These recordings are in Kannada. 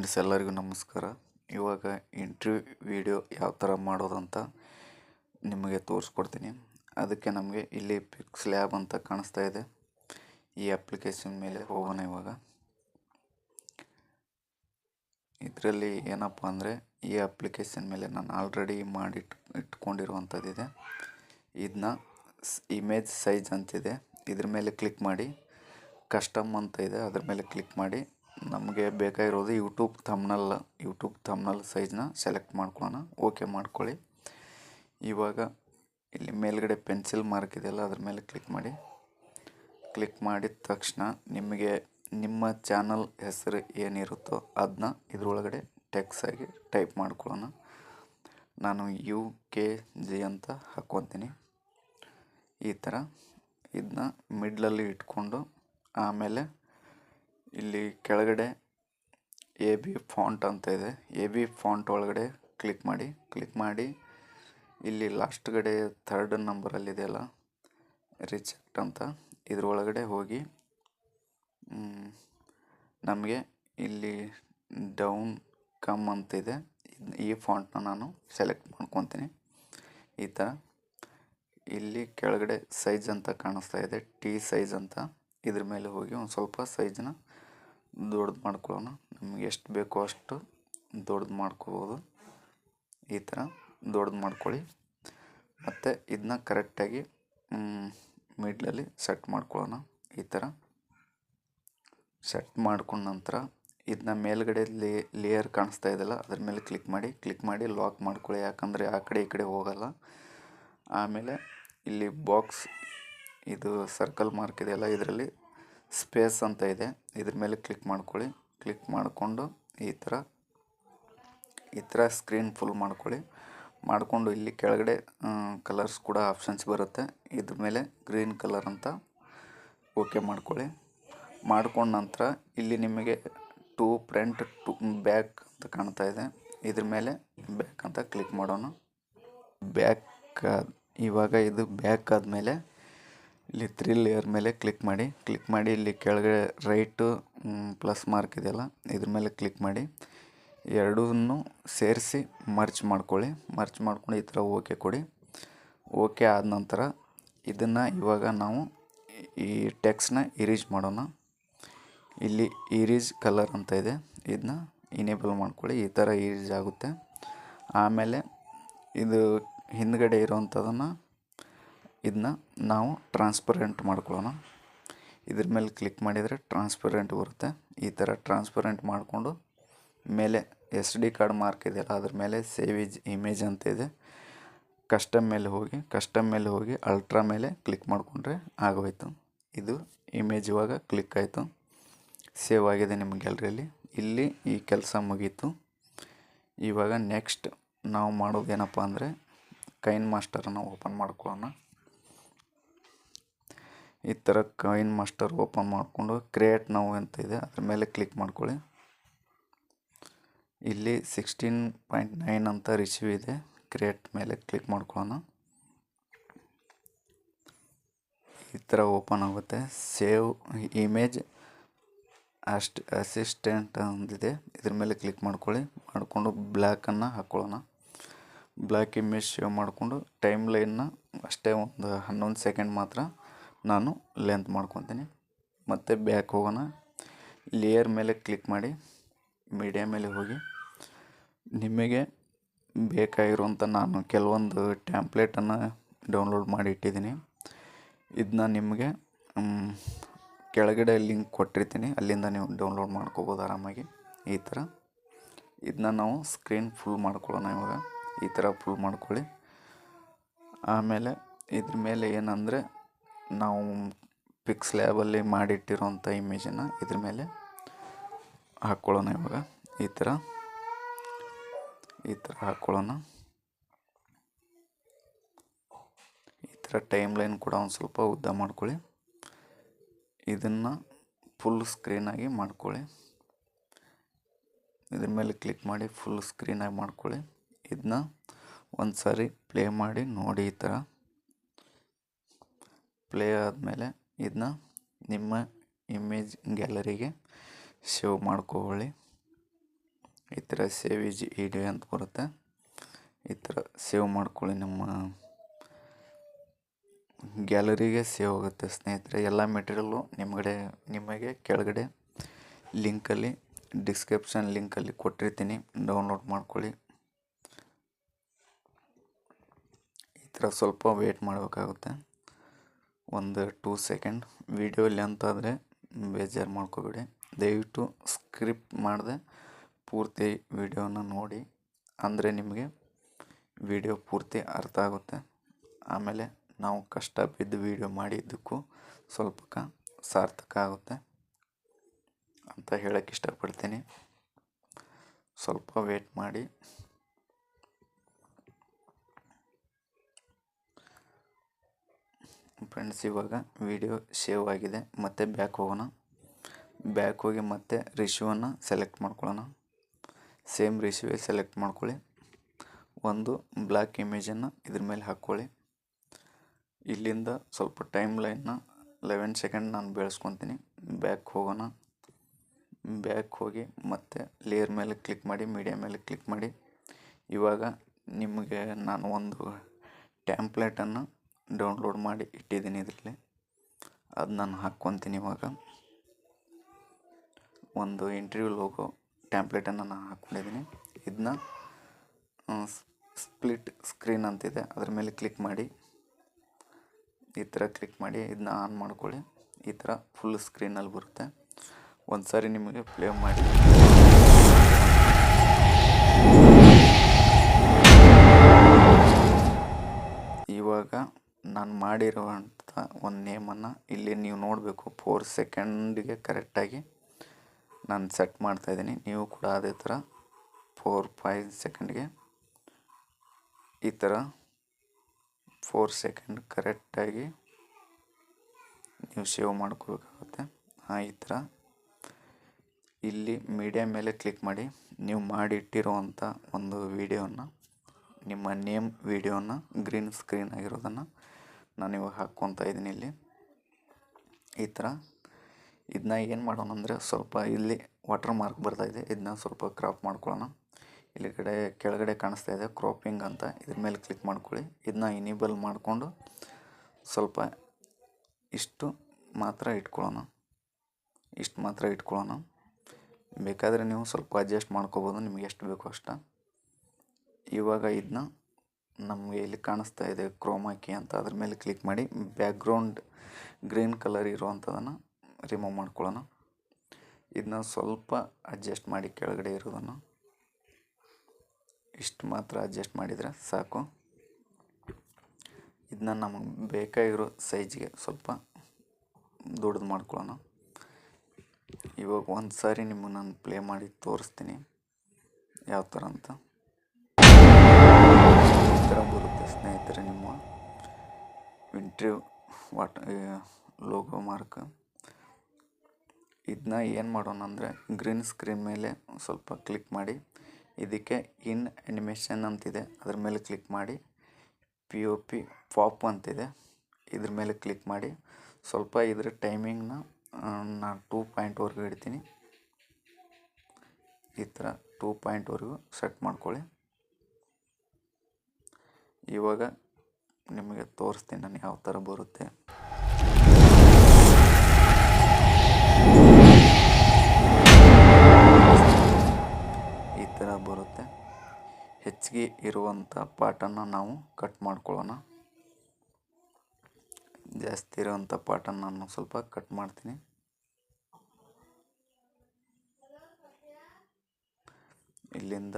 ಫ್ರೆಂಡ್ಸ್, ಎಲ್ಲರಿಗೂ ನಮಸ್ಕಾರ. ಇವಾಗ ಇಂಟ್ರ್ಯೂ ವಿಡಿಯೋ ಯಾವ ಥರ ಮಾಡೋದಂತ ನಿಮಗೆ ತೋರಿಸ್ಕೊಡ್ತೀನಿ. ಅದಕ್ಕೆ ನಮಗೆ ಇಲ್ಲಿ ಪಿಕ್ಸ್ ಲ್ಯಾಬ್ ಅಂತ ಕಾಣಿಸ್ತಾ ಇದೆ. ಈ ಅಪ್ಲಿಕೇಶನ್ ಮೇಲೆ ಹೋಗೋಣ ಇವಾಗ. ಇದರಲ್ಲಿ ಏನಪ್ಪ ಅಂದರೆ, ಈ ಅಪ್ಲಿಕೇಶನ್ ಮೇಲೆ ನಾನು ಆಲ್ರೆಡಿ ಮಾಡಿಟ್, ಇಟ್ಕೊಂಡಿರುವಂಥದ್ದಿದೆ. ಇದನ್ನ ಇಮೇಜ್ ಸೈಜ್ ಅಂತಿದೆ. ಇದ್ರ ಮೇಲೆ ಕ್ಲಿಕ್ ಮಾಡಿ. ಕಸ್ಟಮ್ ಅಂತ ಇದೆ. ಅದ್ರ ಮೇಲೆ ಕ್ಲಿಕ್ ಮಾಡಿ. ನಮಗೆ ಬೇಕಾಗಿರೋದು ಯೂಟ್ಯೂಬ್ ಥಮ್ನಲ್ ಯೂಟ್ಯೂಬ್ ಥಮ್ನಲ್ ಸೈಜ್ನ ಸೆಲೆಕ್ಟ್ ಮಾಡ್ಕೊಳ್ಳೋಣ ಓಕೆ ಮಾಡ್ಕೊಳ್ಳಿ. ಇವಾಗ ಇಲ್ಲಿ ಮೇಲ್ಗಡೆ ಪೆನ್ಸಿಲ್ ಮಾರ್ಕ್ ಇದೆಯಲ್ಲ, ಅದ್ರ ಮೇಲೆ ಕ್ಲಿಕ್ ಮಾಡಿ. ಕ್ಲಿಕ್ ಮಾಡಿದ ತಕ್ಷಣ ನಿಮಗೆ ನಿಮ್ಮ ಚಾನಲ್ ಹೆಸರು ಏನಿರುತ್ತೋ ಅದನ್ನ ಇದರೊಳಗಡೆ ಟೆಕ್ಸ್ ಆಗಿ ಟೈಪ್ ಮಾಡ್ಕೊಳ್ಳೋಣ ನಾನು ಯು ಕೆ ಜಿ ಅಂತ ಹಾಕ್ಕೊತೀನಿ ಈ ಥರ ಇದನ್ನ ಮಿಡ್ಲಲ್ಲಿ ಇಟ್ಕೊಂಡು ಆಮೇಲೆ ಇಲ್ಲಿ ಕೆಳಗಡೆ ಎ ಬಿ ಫಾಂಟ್ ಅಂತ ಇದೆ. ಎ ಬಿ ಫಾಂಟ್ ಒಳಗಡೆ ಕ್ಲಿಕ್ ಮಾಡಿ ಕ್ಲಿಕ್ ಮಾಡಿ. ಇಲ್ಲಿ ಲಾಸ್ಟ್ಗಡೆ ಥರ್ಡ್ ನಂಬರಲ್ಲಿದೆಯಲ್ಲ ರಿಜೆಕ್ಟ್ ಅಂತ. ಇದ್ರೊಳಗಡೆ ಹೋಗಿ ನಮಗೆ ಇಲ್ಲಿ ಡೌನ್ ಕಮ್ ಅಂತಿದೆ ಈ ಫಾಂಟ್ನ ನಾನು ಸೆಲೆಕ್ಟ್ ಮಾಡ್ಕೊತೀನಿ. ಈ ಥರ ಇಲ್ಲಿ ಕೆಳಗಡೆ ಸೈಜ್ ಅಂತ ಕಾಣಿಸ್ತಾ ಇದೆ. ಟಿ ಸೈಜ್ ಅಂತ. ಇದ್ರ ಮೇಲೆ ಹೋಗಿ ಒಂದು ಸ್ವಲ್ಪ ಸೈಜನ್ನ ದೊಡ್ಡದು ಮಾಡ್ಕೊಳ್ಳೋಣ. ನಿಮ್ಗೆ ಎಷ್ಟು ಬೇಕೋ ಅಷ್ಟು ದೊಡ್ಡದು ಮಾಡ್ಕೋಬೋದು. ಈ ಥರ ದೊಡ್ಡದು ಮಾಡ್ಕೊಳ್ಳಿ. ಮತ್ತು ಇದನ್ನ ಕರೆಕ್ಟಾಗಿ ಮಿಡ್ಲಲ್ಲಿ ಸೆಟ್ ಮಾಡ್ಕೊಳ್ಳೋಣ. ಈ ಥರ ಸೆಟ್ ಮಾಡ್ಕೊಂಡ ನಂತರ ಇದನ್ನ ಮೇಲ್ಗಡೆ ಲೇ, ಲೇಯರ್ ಕಾಣಿಸ್ತಾ ಇದೆಯಲ್ಲ, ಅದ್ರ ಮೇಲೆ ಕ್ಲಿಕ್ ಮಾಡಿ ಕ್ಲಿಕ್ ಮಾಡಿ ಲಾಕ್ ಮಾಡ್ಕೊಳ್ಳಿ. ಯಾಕಂದರೆ ಆ ಕಡೆ ಈ ಕಡೆ ಹೋಗಲ್ಲ. ಆಮೇಲೆ ಇಲ್ಲಿ ಬಾಕ್ಸ್, ಇದು ಸರ್ಕಲ್ ಮಾರ್ಕ್ ಇದೆಯಲ್ಲ, ಇದರಲ್ಲಿ ಸ್ಪೇಸ್ ಅಂತ ಇದೆ. ಇದ್ರ ಮೇಲೆ ಕ್ಲಿಕ್ ಮಾಡ್ಕೊಳ್ಳಿ. ಕ್ಲಿಕ್ ಮಾಡಿಕೊಂಡು ಈ ಥರ ಈ ಥರ ಸ್ಕ್ರೀನ್ ಫುಲ್ ಮಾಡ್ಕೊಳ್ಳಿ. ಮಾಡಿಕೊಂಡು ಇಲ್ಲಿ ಕೆಳಗಡೆ ಕಲರ್ಸ್ ಕೂಡ ಆಪ್ಷನ್ಸ್ ಬರುತ್ತೆ. ಇದ್ರ ಮೇಲೆ ಗ್ರೀನ್ ಕಲರ್ ಅಂತ ಓಕೆ ಮಾಡ್ಕೊಳ್ಳಿ. ಮಾಡ್ಕೊಂಡ ನಂತರ ಇಲ್ಲಿ ನಿಮಗೆ ಟೂ ಫ್ರಂಟ್, ಟು ಬ್ಯಾಕ್ ಅಂತ ಕಾಣ್ತಾ ಇದೆ. ಇದ್ರ ಮೇಲೆ ಬ್ಯಾಕ್ ಅಂತ ಕ್ಲಿಕ್ ಮಾಡೋಣ. ಬ್ಯಾಕ್, ಇವಾಗ ಇದು ಬ್ಯಾಕ್ ಆದಮೇಲೆ ಇಲ್ಲಿ ತ್ರೀ ಲೇಯರ್ ಮೇಲೆ ಕ್ಲಿಕ್ ಮಾಡಿ ಕ್ಲಿಕ್ ಮಾಡಿ ಇಲ್ಲಿ ಕೆಳಗಡೆ ರೈಟು ಪ್ಲಸ್ ಮಾರ್ಕ್ ಇದೆಯಲ್ಲ, ಇದ್ರ ಮೇಲೆ ಕ್ಲಿಕ್ ಮಾಡಿ. ಎರಡೂ ಸೇರಿಸಿ ಮರ್ಚ್ ಮಾಡ್ಕೊಳ್ಳಿ. ಮರ್ಚ್ ಮಾಡ್ಕೊಂಡು ಈ ಥರ ಓಕೆ ಕೊಡಿ. ಓಕೆ ಆದ ನಂತರ ಇದನ್ನು ಇವಾಗ ನಾವು ಈ ಟೆಕ್ಸ್ಟ್ನ ಇರೀಜ್ ಮಾಡೋಣ. ಇಲ್ಲಿ ಇರೀಜ್ ಕಲರ್ ಅಂತ ಇದೆ. ಇದನ್ನ ಇನೇಬಲ್ ಮಾಡ್ಕೊಳ್ಳಿ. ಈ ಥರ ಇರೀಜ್ ಆಗುತ್ತೆ. ಆಮೇಲೆ ಇದು ಹಿಂದ್ಗಡೆ ಇರೋವಂಥದ್ದನ್ನು ಇದನ್ನ ನಾವು ಟ್ರಾನ್ಸ್ಪರೆಂಟ್ ಮಾಡ್ಕೊಳ್ಳೋಣ. ಇದ್ರ ಮೇಲೆ ಕ್ಲಿಕ್ ಮಾಡಿದರೆ ಟ್ರಾನ್ಸ್ಪರೆಂಟ್ ಬರುತ್ತೆ. ಈ ಥರ ಟ್ರಾನ್ಸ್ಪರೆಂಟ್ ಮಾಡಿಕೊಂಡು ಮೇಲೆ ಎಸ್ ಡಿ ಕಾರ್ಡ್ ಮಾರ್ಕ್ ಇದೆಯಲ್ಲ, ಅದ್ರ ಮೇಲೆ ಸೇವ್ ಇಜ್ ಇಮೇಜ್ ಅಂತ ಇದೆ. ಕಸ್ಟಮ್ ಮೇಲೆ ಹೋಗಿ ಕಸ್ಟಮ್ ಮೇಲೆ ಹೋಗಿ ಅಲ್ಟ್ರಾ ಮೇಲೆ ಕ್ಲಿಕ್ ಮಾಡಿಕೊಂಡ್ರೆ ಆಗೋಯ್ತು. ಇದು ಇಮೇಜ್ ಇವಾಗ ಕ್ಲಿಕ್ ಆಯಿತು. ಸೇವ್ ಆಗಿದೆ ನಿಮ್ಮ ಗ್ಯಾಲ್ರಿಯಲ್ಲಿ ಇಲ್ಲಿ ಈ ಕೆಲಸ ಮುಗೀತು. ಇವಾಗ ನೆಕ್ಸ್ಟ್ ನಾವು ಮಾಡೋದೇನಪ್ಪ ಅಂದರೆ ಕೈನ್ ಮಾಸ್ಟರನ್ನು ಓಪನ್ ಮಾಡ್ಕೊಳ್ಳೋಣ. ಈ ಥರ ಕಾಯಿನ್ ಮಾಸ್ಟರ್ ಓಪನ್ ಮಾಡಿಕೊಂಡು ಕ್ರಿಯೇಟ್ ನಾವು ಅಂತ ಇದೆ, ಅದ್ರ ಮೇಲೆ ಕ್ಲಿಕ್ ಮಾಡ್ಕೊಳ್ಳಿ. ಇಲ್ಲಿ ಸಿಕ್ಸ್ಟೀನ್ ಪಾಯಿಂಟ್ ನೈನ್ ಅಂತ ರಿಸೀವ್ ಇದೆ, ಕ್ರಿಯೇಟ್ ಮೇಲೆ ಕ್ಲಿಕ್ ಮಾಡ್ಕೊಳ್ಳೋಣ. ಈ ಥರ ಓಪನ್ ಆಗುತ್ತೆ. ಸೇವ್ ಇಮೇಜ್ ಅಸ್ಟ್ ಅಸಿಸ್ಟೆಂಟ್ ಅಂದಿದೆ, ಇದ್ರ ಮೇಲೆ ಕ್ಲಿಕ್ ಮಾಡ್ಕೊಳ್ಳಿ. ಮಾಡಿಕೊಂಡು ಬ್ಲ್ಯಾಕನ್ನು ಹಾಕ್ಕೊಳ್ಳೋಣ ಬ್ಲ್ಯಾಕ್ ಇಮೇಜ್ ಸೇವ್ ಮಾಡಿಕೊಂಡು ಟೈಮ್ ಲೈನ್ನ ಅಷ್ಟೇ ಒಂದು ಹನ್ನೊಂದು ಸೆಕೆಂಡ್ ಮಾತ್ರ ನಾನು ಲೆಂತ್ ಮಾಡ್ಕೊತೀನಿ. ಮತ್ತು ಬ್ಯಾಕ್ ಹೋಗೋಣ. ಲೇಯರ್ ಮೇಲೆ ಕ್ಲಿಕ್ ಮಾಡಿ ಮೀಡಿಯಾ ಮೇಲೆ ಹೋಗಿ. ನಿಮಗೆ ಬೇಕಾಗಿರುವಂಥ ನಾನು ಕೆಲವೊಂದು ಟ್ಯಾಂಪ್ಲೇಟನ್ನು ಡೌನ್ಲೋಡ್ ಮಾಡಿ ಇಟ್ಟಿದ್ದೀನಿ. ಇದನ್ನ ನಿಮಗೆ ಕೆಳಗಡೆ ಲಿಂಕ್ ಕೊಟ್ಟಿರ್ತೀನಿ. ಅಲ್ಲಿಂದ ನೀವು ಡೌನ್ಲೋಡ್ ಮಾಡ್ಕೋಬೋದು ಆರಾಮಾಗಿ. ಈ ಥರ ಇದನ್ನ ನಾವು ಸ್ಕ್ರೀನ್ ಫುಲ್ ಮಾಡ್ಕೊಳ್ಳೋಣ ಇವಾಗ. ಈ ಥರ ಫುಲ್ ಮಾಡ್ಕೊಳ್ಳಿ. ಆಮೇಲೆ ಇದ್ರ ಮೇಲೆ ಏನಂದರೆ ನಾವು ಪಿಕ್ಸ್ ಲ್ಯಾಬಲ್ಲಿ ಮಾಡಿಟ್ಟಿರೋಂಥ ಇಮೇಜನ್ನು ಇದ್ರ ಮೇಲೆ ಹಾಕ್ಕೊಳ್ಳೋಣ ಇವಾಗ. ಈ ಥರ ಈ ಥರ ಹಾಕ್ಕೊಳ್ಳೋಣ ಈ ಥರ ಟೈಮ್ ಲೈನ್ ಕೂಡ ಒಂದು ಸ್ವಲ್ಪ ಉದ್ದ ಮಾಡ್ಕೊಳ್ಳಿ. ಇದನ್ನು ಫುಲ್ ಸ್ಕ್ರೀನಾಗಿ ಮಾಡ್ಕೊಳ್ಳಿ. ಇದ್ರ ಮೇಲೆ ಕ್ಲಿಕ್ ಮಾಡಿ ಫುಲ್ ಸ್ಕ್ರೀನಾಗಿ ಮಾಡ್ಕೊಳ್ಳಿ. ಇದನ್ನ ಒಂದು ಸಾರಿ ಪ್ಲೇ ಮಾಡಿ ನೋಡಿ ಈ ಥರ ಪ್ಲೇ ಆದಮೇಲೆ ಇದನ್ನ ನಿಮ್ಮ ಇಮೇಜ್ ಗ್ಯಾಲರಿಗೆ ಸೇವ್ ಮಾಡ್ಕೊಳ್ಳಿ ಈ ಥರ ಸೇವ್ ಇಜ್ ಇಡಿಯೋ ಅಂತ ಬರುತ್ತೆ. ಈ ಥರ ಸೇವ್ ಮಾಡ್ಕೊಳ್ಳಿ ನಮ್ಮ ಗ್ಯಾಲರಿಗೆ ಸೇವ್ ಆಗುತ್ತೆ ಸ್ನೇಹಿತರೆ. ಎಲ್ಲ ಮೆಟೀರಿಯಲ್ಲು ನಿಮ್ಮಗಡೆ ನಿಮಗೆ ಕೆಳಗಡೆ ಲಿಂಕಲ್ಲಿ ಡಿಸ್ಕ್ರಿಪ್ಷನ್ ಲಿಂಕಲ್ಲಿ ಕೊಟ್ಟಿರ್ತೀನಿ. ಡೌನ್ಲೋಡ್ ಮಾಡ್ಕೊಳ್ಳಿ ಈ ಥರ ಸ್ವಲ್ಪ ವೇಟ್ ಮಾಡಬೇಕಾಗುತ್ತೆ. ಒಂದು ಟೂ ಸೆಕೆಂಡ್ ವೀಡಿಯೋ ಲೆಂತ್ ಆದರೆ ಬೇಜಾರು ಮಾಡ್ಕೋಬೇಡಿ. ದಯವಿಟ್ಟು ಸ್ಕ್ರಿಪ್ಟ್ ಮಾಡಿದೆ ಪೂರ್ತಿ ವಿಡಿಯೋನ ನೋಡಿ. ಅಂದರೆ ನಿಮಗೆ ವಿಡಿಯೋ ಪೂರ್ತಿ ಅರ್ಥ ಆಗುತ್ತೆ. ಆಮೇಲೆ ನಾವು ಕಷ್ಟ ಬಿದ್ದು ವೀಡಿಯೋ ಮಾಡಿದ್ದಕ್ಕೂ ಸ್ವಲ್ಪ ಸಾರ್ಥಕ ಆಗುತ್ತೆ ಅಂತ ಹೇಳಕ್ಕೆ ಇಷ್ಟಪಡ್ತೀನಿ. ಸ್ವಲ್ಪ ವೇಟ್ ಮಾಡಿ. ಫ್ರೆಂಡ್ಸ್ ಇವಾಗ ವಿಡಿಯೋ ಸೇವ್ ಆಗಿದೆ. ಮತ್ತೆ ಬ್ಯಾಕ್ ಹೋಗೋಣ. ಬ್ಯಾಕ್ ಹೋಗಿ ಮತ್ತೆ ರಿಶ್ಯೂವನ್ನು ಸೆಲೆಕ್ಟ್ ಮಾಡ್ಕೊಳ್ಳೋಣ. ಸೇಮ್ ರಿಶ್ಯೂವೇ ಸೆಲೆಕ್ಟ್ ಮಾಡ್ಕೊಳ್ಳಿ. ಒಂದು ಬ್ಲ್ಯಾಕ್ ಇಮೇಜನ್ನು ಇದ್ರ ಮೇಲೆ ಹಾಕ್ಕೊಳ್ಳಿ. ಇಲ್ಲಿಂದ ಸ್ವಲ್ಪ ಟೈಮ್ ಲೈನ್ನ ಲೆವೆನ್ ಸೆಕೆಂಡ್ ನಾನು ಬೆಳೆಸ್ಕೊತೀನಿ. ಬ್ಯಾಕ್ ಹೋಗೋಣ. ಬ್ಯಾಕ್ ಹೋಗಿ ಮತ್ತೆ ಲೇಯರ್ ಮೇಲೆ ಕ್ಲಿಕ್ ಮಾಡಿ ಮೀಡಿಯಾ ಮೇಲೆ ಕ್ಲಿಕ್ ಮಾಡಿ. ಇವಾಗ ನಿಮಗೆ ನಾನು ಒಂದು ಟ್ಯಾಂಪ್ಲೇಟನ್ನು ಡೌನ್ಲೋಡ್ ಮಾಡಿ ಇಟ್ಟಿದ್ದೀನಿ ಇದರಲ್ಲಿ. ಅದು ನಾನು ಹಾಕ್ಕೊತೀನಿ ಇವಾಗ. ಒಂದು ಇಂಟರ್ವ್ಯೂ ಲೋಗೋ ಟ್ಯಾಂಪ್ಲೆಟನ್ನು ನಾನು ಹಾಕ್ಕೊಂಡಿದ್ದೀನಿ. ಇದನ್ನ ಸ್ಪ್ಲಿಟ್ ಸ್ಕ್ರೀನ್ ಅಂತಿದೆ. ಅದ್ರ ಮೇಲೆ ಕ್ಲಿಕ್ ಮಾಡಿ. ಈ ಥರ ಕ್ಲಿಕ್ ಮಾಡಿ ಇದನ್ನ ಆನ್ ಮಾಡ್ಕೊಳ್ಳಿ. ಈ ಥರ ಫುಲ್ ಸ್ಕ್ರೀನಲ್ಲಿ ಬರುತ್ತೆ. ಒಂದು ಸಾರಿ ನಿಮಗೆ ಪ್ಲೇ ಮಾಡಿ. ನಾನು ಮಾಡಿರುವಂಥ ಒಂದು ನೇಮನ್ನು ಇಲ್ಲಿ ನೀವು ನೋಡಬೇಕು. ಫೋರ್ ಸೆಕೆಂಡಿಗೆ ಕರೆಕ್ಟಾಗಿ ನಾನು ಸೆಟ್ ಮಾಡ್ತಾಯಿದ್ದೀನಿ ನೀವು ಕೂಡ ಅದೇ ಥರ ಫೋರ್ ಫೈವ್ ಸೆಕೆಂಡ್ಗೆ ಈ ಥರ ಫೋರ್ ಸೆಕೆಂಡ್ ಕರೆಕ್ಟಾಗಿ ನೀವು ಸೇವ್ ಮಾಡ್ಕೋಬೇಕಾಗುತ್ತೆ. ಹಾಂ ಈ ಥರ ಇಲ್ಲಿ ಮೀಡಿಯಾ ಮೇಲೆ ಕ್ಲಿಕ್ ಮಾಡಿ ನೀವು ಮಾಡಿಟ್ಟಿರುವಂಥ ಒಂದು ವಿಡಿಯೋನ ನಿಮ್ಮ ನೇಮ್ ವೀಡಿಯೋನ ಗ್ರೀನ್ ಸ್ಕ್ರೀನ್ ಆಗಿರೋದನ್ನು ನಾನು ಇವಾಗ ಹಾಕ್ಕೊತಾ ಇದ್ದೀನಿ ಇಲ್ಲಿ. ಈ ಥರ. ಇದನ್ನ ಏನು ಮಾಡೋಣ ಅಂದರೆ ಸ್ವಲ್ಪ ಇಲ್ಲಿ ವಾಟರ್ ಮಾರ್ಕ್ ಬರ್ತಾಯಿದೆ ಇದನ್ನ ಸ್ವಲ್ಪ ಕ್ರಾಪ್ ಮಾಡ್ಕೊಳ್ಳೋಣ. ಇಲ್ಲಿ ಕಡೆ ಕೆಳಗಡೆ ಕಾಣಿಸ್ತಾ ಇದೆ ಕ್ರಾಪಿಂಗ್ ಅಂತ. ಇದ್ರ ಮೇಲೆ ಕ್ಲಿಕ್ ಮಾಡ್ಕೊಳ್ಳಿ. ಇದನ್ನ ಇನಿಬಲ್ ಮಾಡಿಕೊಂಡು ಸ್ವಲ್ಪ ಇಷ್ಟು ಮಾತ್ರ ಇಟ್ಕೊಳ್ಳೋಣ. ಇಷ್ಟು ಮಾತ್ರ ಇಟ್ಕೊಳ್ಳೋಣ. ಬೇಕಾದರೆ ನೀವು ಸ್ವಲ್ಪ ಅಡ್ಜಸ್ಟ್ ಮಾಡ್ಕೋಬೋದು. ನಿಮ್ಗೆ ಎಷ್ಟು ಬೇಕೋ ಅಷ್ಟ. ಇವಾಗ ಇದನ್ನ ನಮಗೆ ಇಲ್ಲಿ ಕಾಣಿಸ್ತಾ ಇದೆ ಕ್ರೋಮಾಕಿ ಅಂತ. ಅದ್ರ ಮೇಲೆ ಕ್ಲಿಕ್ ಮಾಡಿ ಬ್ಯಾಕ್ಗ್ರೌಂಡ್ ಗ್ರೀನ್ ಕಲರ್ ಇರುವಂಥದ್ದನ್ನು ರಿಮೂವ್ ಮಾಡ್ಕೊಳ್ಳೋಣ. ಇದನ್ನ ಸ್ವಲ್ಪ ಅಡ್ಜಸ್ಟ್ ಮಾಡಿ ಕೆಳಗಡೆ ಇರೋದನ್ನು ಇಷ್ಟು ಮಾತ್ರ ಅಡ್ಜಸ್ಟ್ ಮಾಡಿದರೆ ಸಾಕು. ಇದನ್ನ ನಮಗೆ ಬೇಕಾಗಿರೋ ಸೈಜ್ಗೆ ಸ್ವಲ್ಪ ದೊಡ್ಡದು ಮಾಡ್ಕೊಳ್ಳೋಣ. ಇವಾಗ ಒಂದು ಸಾರಿ ನಿಮಗೆ ನಾನು ಪ್ಲೇ ಮಾಡಿ ತೋರಿಸ್ತೀನಿ. ಯಾವ ಥರ ಅಂತ. ಸ್ನೇಹಿತರೆ, ನಿಮ್ಮ ಇಂಟ್ರ್ಯೂ ವಾಟ್ ಲೋಗೋ ಮಾರ್ಕ್. ಇದನ್ನ ಏನು ಮಾಡೋಣ ಅಂದರೆ, ಗ್ರೀನ್ ಸ್ಕ್ರೀನ್ ಮೇಲೆ ಸ್ವಲ್ಪ ಕ್ಲಿಕ್ ಮಾಡಿ. ಇದಕ್ಕೆ ಇನ್ ಅನಿಮೇಷನ್ ಅಂತಿದೆ. ಅದ್ರ ಮೇಲೆ ಕ್ಲಿಕ್ ಮಾಡಿ. ಪಿ ಒ ಪಿ ಪಾಪ್ ಅಂತಿದೆ. ಇದ್ರ ಮೇಲೆ ಕ್ಲಿಕ್ ಮಾಡಿ. ಸ್ವಲ್ಪ ಇದ್ರ ಟೈಮಿಂಗ್ನ ನಾನು ಟೂ ಪಾಯಿಂಟ್ವರೆಗೂ ಇಡ್ತೀನಿ. ಈ ಥರ ಟೂ ಪಾಯಿಂಟ್ವರೆಗೂ ಸೆಟ್ ಮಾಡ್ಕೊಳ್ಳಿ. ಇವಾಗ ನಿಮಗೆ ತೋರಿಸ್ತೀನಿ ನಾನು ಯಾವ ಥರ ಬರುತ್ತೆ. ಈ ಥರ ಬರುತ್ತೆ. ಹೆಚ್ಚಿಗೆ ಇರುವಂಥ ಪಾಟನ್ನು ನಾವು ಕಟ್ ಮಾಡ್ಕೊಳ್ಳೋಣ. ಜಾಸ್ತಿ ಇರುವಂಥ ಪಾಟನ್ನು ನಾನು ಸ್ವಲ್ಪ ಕಟ್ ಮಾಡ್ತೀನಿ. ಇಲ್ಲಿಂದ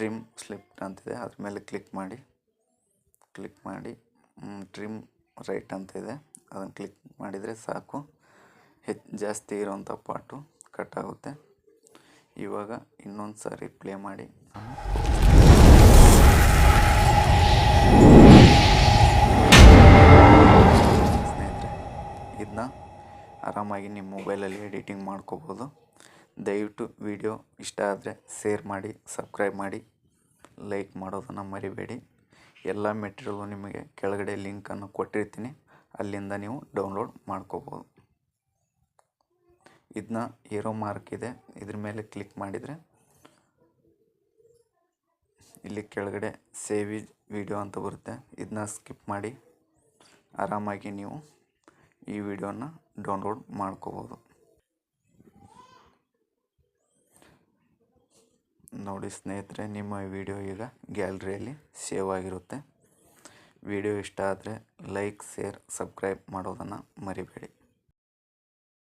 ಟ್ರಿಮ್ ಸ್ಲಿಪ್ ಅಂತಿದೆ. ಅದ್ರ ಮೇಲೆ ಕ್ಲಿಕ್ ಮಾಡಿ. ಕ್ಲಿಕ್ ಮಾಡಿ. ಟ್ರಿಮ್ ರೈಟ್ ಅಂತ ಇದೆ ಅದನ್ನು ಕ್ಲಿಕ್ ಮಾಡಿದರೆ ಸಾಕು. ಹೆಚ್ಚು ಜಾಸ್ತಿ ಇರೋವಂಥ ಪಾಟು ಕಟ್ ಆಗುತ್ತೆ. ಇವಾಗ ಇನ್ನೊಂದು ಸಾರಿ ಪ್ಲೇ ಮಾಡಿ. ಸ್ನೇಹಿತರೆ ಇದನ್ನ ಆರಾಮಾಗಿ ನಿಮ್ಮ ಮೊಬೈಲಲ್ಲಿ ಎಡಿಟಿಂಗ್ ಮಾಡ್ಕೋಬೋದು. ದಯವಿಟ್ಟು ವಿಡಿಯೋ ಇಷ್ಟ ಆದರೆ ಸೇರ್ ಮಾಡಿ ಸಬ್ಸ್ಕ್ರೈಬ್ ಮಾಡಿ ಲೈಕ್ ಮಾಡೋದನ್ನು ಮರಿಬೇಡಿ. ಎಲ್ಲ ಮೆಟೀರಿಯಲು ನಿಮಗೆ ಕೆಳಗಡೆ ಲಿಂಕನ್ನು ಕೊಟ್ಟಿರ್ತೀನಿ. ಅಲ್ಲಿಂದ ನೀವು ಡೌನ್ಲೋಡ್ ಮಾಡ್ಕೋಬೋದು. ಇದನ್ನ ಏರೋ ಮಾರ್ಕ್ ಇದೆ. ಇದ್ರ ಮೇಲೆ ಕ್ಲಿಕ್ ಮಾಡಿದರೆ ಇಲ್ಲಿ ಕೆಳಗಡೆ ಸೇವ್ ವಿಡಿಯೋ ಅಂತ ಬರುತ್ತೆ. ಇದನ್ನ ಸ್ಕಿಪ್ ಮಾಡಿ, ಆರಾಮಾಗಿ ನೀವು ಈ ವಿಡಿಯೋನ ಡೌನ್ಲೋಡ್ ಮಾಡ್ಕೋಬೋದು. ನೋಡಿ ಸ್ನೇಹಿತರೆ, ನಿಮ್ಮ ವಿಡಿಯೋ ಈಗ ಗ್ಯಾಲರಿಯಲ್ಲಿ ಸೇವ್ ಆಗಿರುತ್ತೆ. ವಿಡಿಯೋ ಇಷ್ಟ ಆದರೆ ಲೈಕ್, ಶೇರ್, ಸಬ್ಸ್ಕ್ರೈಬ್ ಮಾಡೋದನ್ನು ಮರಿಬೇಡಿ.